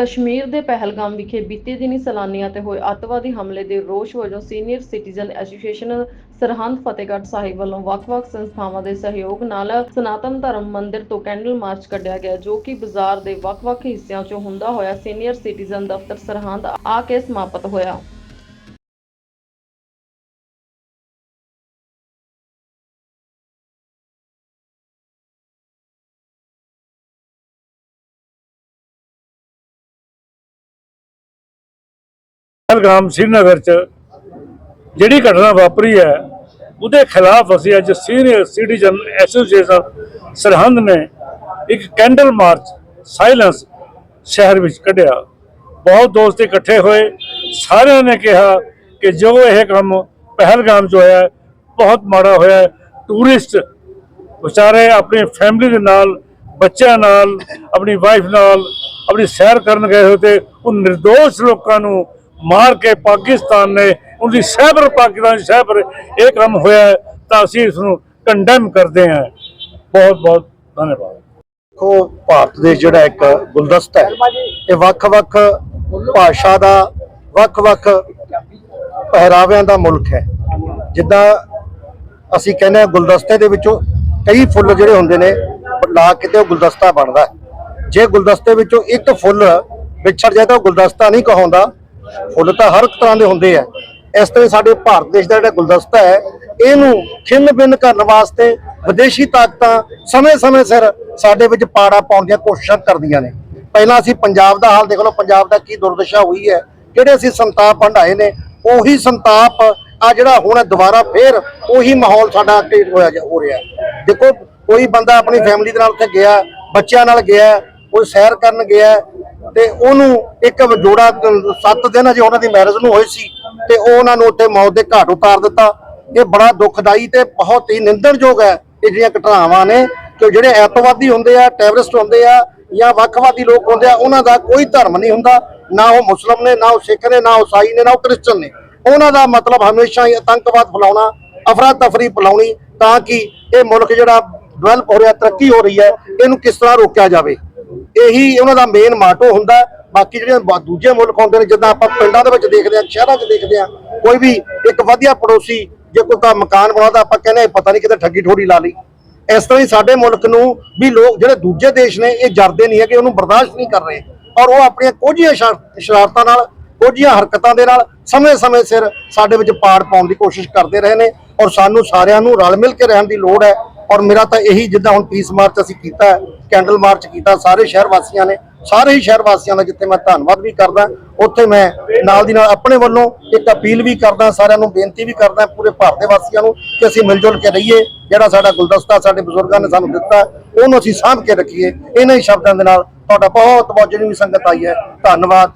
ਕਸ਼ਮੀਰ ਦੇ ਪਹਿਲਗਾਮ ਵਿਖੇ ਬੀਤੇ ਦਿਨੀ ਸੈਲਾਨੀਆਂ ਤੇ ਹੋਏ ਅੱਤਵਾਦੀ ਹਮਲੇ ਦੇ ਰੋਸ ਵਜੋਂ senior citizen association Sirhind Fatehgarh Sahib ਵੱਲੋਂ ਵੱਖ-ਵੱਖ ਸੰਸਥਾਵਾਂ ਦੇ ਸਹਿਯੋਗ ਨਾਲ ਸਨਾਤਨ ਧਰਮ ਮੰਦਿਰ ਤੋਂ ਕੈਂਡਲ ਮਾਰਚ ਕੱਢਿਆ ਗਿਆ, ਜੋ ਕਿ ਬਾਜ਼ਾਰ ਦੇ ਵੱਖ-ਵੱਖ ਹਿੱਸਿਆਂ 'ਚੋਂ ਹੁੰਦਾ ਹੋਇਆ ਸੀਨੀਅਰ ਸਿਟੀਜ਼ਨ ਦਫ਼ਤਰ ਸਰਹੰਦ ਆ ਕੇ ਸਮਾਪਤ ਹੋਇਆ। ਪਹਿਲਗਾਮ ਸ੍ਰੀਨਗਰ ਚ ਜਿਹੜੀ ਘਟਨਾ ਵਾਪਰੀ ਹੈ, ਉਹਦੇ ਖਿਲਾਫ ਅਸੀਂ ਅੱਜ ਸੀਨੀਅਰ ਸਿਟੀਜ਼ਨ ਐਸੋਸੀਏਸ਼ਨ ਸਰਹੰਦ ਨੇ ਇੱਕ ਕੈਂਡਲ ਮਾਰਚ, ਸਾਇਲੈਂਸ ਸ਼ਹਿਰ ਵਿੱਚ ਕੱਢਿਆ। ਬਹੁਤ ਦੋਸਤ ਇਕੱਠੇ ਹੋਏ। ਸਾਰਿਆਂ ਨੇ ਕਿਹਾ ਕਿ ਜੋ ਇਹ ਕੰਮ ਪਹਿਲਗਾਮ 'ਚ ਹੋਇਆ, ਬਹੁਤ ਮਾੜਾ ਹੋਇਆ। ਟੂਰਿਸਟ ਵਿਚਾਰੇ ਆਪਣੀ ਫੈਮਿਲੀ ਦੇ ਨਾਲ, ਬੱਚਿਆਂ ਨਾਲ, ਆਪਣੀ ਵਾਈਫ ਨਾਲ, ਆਪਣੀ ਸੈਰ ਕਰਨ ਗਏ ਹੋਏ ਤੇ ਉਹ નિર્ਦੋਸ਼ ਲੋਕਾਂ ਨੂੰ ਮਾਰ ਕੇ ਪਾਕਿਸਤਾਨ ਨੇ ਉਹਦੀ ਸਹਿਬਰ ਪਾਕਿਸਤਾਨ ਦੀ ਸਹਿਬਰ ਇਹ ਕੰਮ ਹੋਇਆ ਤਾਂ ਅਸੀਂ ਇਸ ਨੂੰ ਕੰਡੈਮ ਕਰਦੇ ਹਾਂ। ਬਹੁਤ ਬਹੁਤ ਧੰਨਵਾਦ। ਦੇਖੋ, ਭਾਰਤ ਦੇ ਜਿਹੜਾ ਇੱਕ ਗੁਲਦਸਤਾ ਹੈ, ਇਹ ਵੱਖ-ਵੱਖ ਭਾਸ਼ਾ ਦਾ, ਵੱਖ-ਵੱਖ ਪਹਿਰਾਵਿਆਂ ਦਾ ਮੁਲਕ ਹੈ। ਜਿੱਦਾਂ ਅਸੀਂ ਕਹਿੰਦੇ ਹਾਂ ਗੁਲਦਸਤੇ ਦੇ ਵਿੱਚੋਂ ਕਈ ਫੁੱਲ ਜਿਹੜੇ ਹੁੰਦੇ ਨੇ ਲਾ ਕੇ ਤੇ ਉਹ ਗੁਲਦਸਤਾ ਬਣਦਾ ਜੇ ਗੁਲਦਸਤੇ ਵਿੱਚੋਂ ਇੱਕ ਫੁੱਲ ਵਿਛੜ ਜਾਏ ਤਾਂ ਉਹ ਗੁਲਦਸਤਾ ਨਹੀਂ ਕਹਾਉਂਦਾ। ਫੁੱਲ ਤਾਂ ਹਰ ਇੱਕ ਤਰ੍ਹਾਂ ਦੇ ਹੁੰਦੇ ਆ। ਇਸ ਤਰ੍ਹਾਂ ਸਾਡੇ ਭਾਰਤ ਦੇਸ਼ ਦਾ ਜਿਹੜਾ ਗੁਲਦਸਤਾ ਹੈ, ਇਹਨੂੰ ਖਿੰਨ ਬਿੰਨ ਕਰਨ ਵਾਸਤੇ ਵਿਦੇਸ਼ੀ ਤਾਕਤਾਂ ਸਮੇਂ-ਸਮੇਂ ਸਿਰ ਸਾਡੇ ਵਿੱਚ ਪਾੜਾ ਪਾਉਣ ਦੀਆਂ ਕੋਸ਼ਿਸ਼ਾਂ ਕਰਦੀਆਂ ਨੇ। ਪਹਿਲਾਂ ਅਸੀਂ ਪੰਜਾਬ ਦਾ ਹਾਲ ਦੇਖ ਲਓ, ਪੰਜਾਬ ਦਾ ਕੀ ਦੁਰਦਸ਼ਾ ਹੋਈ ਹੈ। ਕਿਹੜੇ ਅਸੀਂ ਸੰਤਾਪ ਹੰਡਾਏ ਨੇ, ਉਹੀ ਸੰਤਾਪ ਆ ਜਿਹੜਾ ਹੁਣ ਦੁਬਾਰਾ ਫੇਰ ਉਹੀ ਮਾਹੌਲ ਸਾਡਾ ਕ੍ਰੀਏਟ ਹੋਇਆ ਜਾ- ਹੋ ਰਿਹਾ। ਦੇਖੋ, ਕੋਈ ਬੰਦਾ ਆਪਣੀ ਫੈਮਿਲੀ ਦੇ ਨਾਲ ਉੱਥੇ ਗਿਆ, ਬੱਚਿਆਂ ਨਾਲ ਗਿਆ, ਕੋਈ ਸੈਰ ਕਰਨ ਗਿਆ ਤੇ ਉਹਨੂੰ ਇੱਕ ਜੋੜਾ 7 ਦਿਨ ਅਜੇ ਉਹਨਾਂ ਦੀ ਮੈਰਿਜ ਨੂੰ ਹੋਈ ਸੀ ਤੇ ਉਹ ਉਹਨਾਂ ਨੂੰ ਉੱਥੇ ਮੌਤ ਦੇ ਘਾਟ ਉਤਾਰ ਦਿੱਤਾ। ਇਹ ਬੜਾ ਦੁਖਦਾਈ ਤੇ ਬਹੁਤ ਹੀ ਨਿੰਦਣਯੋਗ ਹੈ ਇਹ ਜਿਹੜੀਆਂ ਘਟਨਾਵਾਂ ਨੇ ਕਿ ਜਿਹੜੇ ਐਤਵਾਦੀ ਹੁੰਦੇ ਆ ਟੈਰਰਿਸਟ ਹੁੰਦੇ ਆ ਜਾਂ ਵੱਖਵਾਦੀ ਲੋਕ ਹੁੰਦੇ ਆ, ਉਹਨਾਂ ਦਾ ਕੋਈ ਧਰਮ ਨਹੀਂ ਹੁੰਦਾ। ਨਾ ਉਹ ਮੁਸਲਮ ਨੇ, ਨਾ ਉਹ ਸਿੱਖ ਨੇ, ਨਾ ਉਹ ਈਸਾਈ ਨੇ, ਨਾ ਉਹ ਕ੍ਰਿਸਚਨ ਨੇ। ਉਹਨਾਂ ਦਾ ਮਤਲਬ ਹਮੇਸ਼ਾ ਹੀ ਆਤੰਕਵਾਦ ਫੈਲਾਉਣਾ ਅਫਰਾ ਤਫਰੀ ਫੈਲਾਉਣੀ ਤਾਂ ਕਿ ਇਹ ਮੁਲਕ ਜਿਹੜਾ ਡਿਵੈਲਪ ਹੋ ਰਿਹਾ, ਤਰੱਕੀ ਹੋ ਰਹੀ ਹੈ, ਇਹਨੂੰ ਕਿਸ ਤਰ੍ਹਾਂ ਰੋਕਿਆ ਜਾਵੇ। ਇਹੀ ਉਹਨਾਂ ਦਾ ਮੇਨ ਮਾਟੋ ਹੁੰਦਾ ਬਾਕੀ ਜਿਹੜੇ ਦੂਜੇ ਮੁਲਕ ਹੁੰਦੇ ਨੇ ਜਿੱਦਾਂ ਆਪਾਂ ਪਿੰਡਾਂ ਦੇ ਵਿੱਚ ਦੇਖਦੇ ਹਾਂ ਸ਼ਹਿਰਾਂ 'ਚ ਦੇਖਦੇ ਹਾਂ ਕੋਈ ਵੀ ਇੱਕ ਵਧੀਆ ਪੜੋਸੀ ਜੇ ਕੋਈ ਕਾ ਮਕਾਨ ਬਣਾਉਂਦਾ ਆਪਾਂ ਕਹਿੰਦੇ ਹਾਂ, ਪਤਾ ਨਹੀਂ ਕਿਤੇ ਠੱਗੀ ਠੋਰੀ ਲਾ ਲਈ। ਇਸ ਤਰ੍ਹਾਂ ਹੀ ਸਾਡੇ ਮੁਲਕ ਨੂੰ ਵੀ ਲੋਕ ਜਿਹੜੇ ਦੂਜੇ ਦੇਸ਼ ਨੇ ਇਹ ਜਰਦੇ ਨਹੀਂ ਹੈ ਕਿ ਉਹਨੂੰ ਬਰਦਾਸ਼ਤ ਨਹੀਂ ਕਰ ਰਹੇ। ਔਰ ਉਹ ਆਪਣੀਆਂ ਕੋਝੀਆਂ ਸ਼ਰ- ਸ਼ਰਾਰਤਾਂ ਨਾਲ ਕੋਝੀਆਂ ਹਰਕਤਾਂ ਦੇ ਨਾਲ ਸਮੇਂ-ਸਮੇਂ ਸਿਰ ਸਾਡੇ ਵਿੱਚ ਪਾੜ ਪਾਉਣ ਦੀ ਕੋਸ਼ਿਸ਼ ਕਰਦੇ ਰਹੇ ਨੇ। ਔਰ ਸਾਨੂੰ ਸਾਰਿਆਂ ਨੂੰ ਰਲ ਮਿਲ ਕੇ ਰਹਿਣ ਦੀ ਲੋੜ ਹੈ। ਔਰ ਮੇਰਾ ਤਾਂ ਇਹੀ ਜਿੱਦਾਂ ਹੁਣ ਪੀਸ ਮਾਰਚ ਅਸੀਂ ਕੀਤਾ ਹੈ, ਕੈਂਡਲ ਮਾਰਚ ਕੀਤਾ ਸਾਰੇ ਸ਼ਹਿਰ ਵਾਸੀਆਂ ਨੇ ਸਾਰੇ ਹੀ ਸ਼ਹਿਰ ਵਾਸੀਆਂ ਦਾ ਜਿੱਥੇ ਮੈਂ ਧੰਨਵਾਦ ਵੀ ਕਰਦਾ ਉੱਥੇ ਮੈਂ ਨਾਲ ਦੀ ਨਾਲ ਆਪਣੇ ਵੱਲੋਂ ਇੱਕ ਅਪੀਲ ਵੀ ਕਰਦਾ ਸਾਰਿਆਂ ਨੂੰ ਬੇਨਤੀ ਵੀ ਕਰਦਾ ਪੂਰੇ ਭਾਰਤ ਦੇ ਵਾਸੀਆਂ ਨੂੰ ਕਿ ਅਸੀਂ ਮਿਲ ਜੁਲ ਕੇ ਰਹੀਏ ਜਿਹੜਾ ਸਾਡਾ ਗੁਲਦਸਤਾ ਸਾਡੇ ਬਜ਼ੁਰਗਾਂ ਨੇ ਸਾਨੂੰ ਦਿੱਤਾ ਉਹਨੂੰ ਅਸੀਂ ਸਾਂਭ ਕੇ ਰੱਖੀਏ ਇਹਨਾਂ ਹੀ ਸ਼ਬਦਾਂ ਦੇ ਨਾਲ ਤੁਹਾਡਾ ਬਹੁਤ ਬਹੁਤ ਜਿਹੜੀ ਵੀ ਸੰਗਤ ਆਈ ਹੈ ਧੰਨਵਾਦ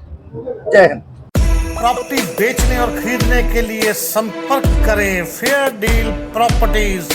ਜੈ ਹਿੰਦ प्रॉपर्टी बेचने और खरीदने के लिए संपर्क करें फेयर डील प्रॉपर्टीज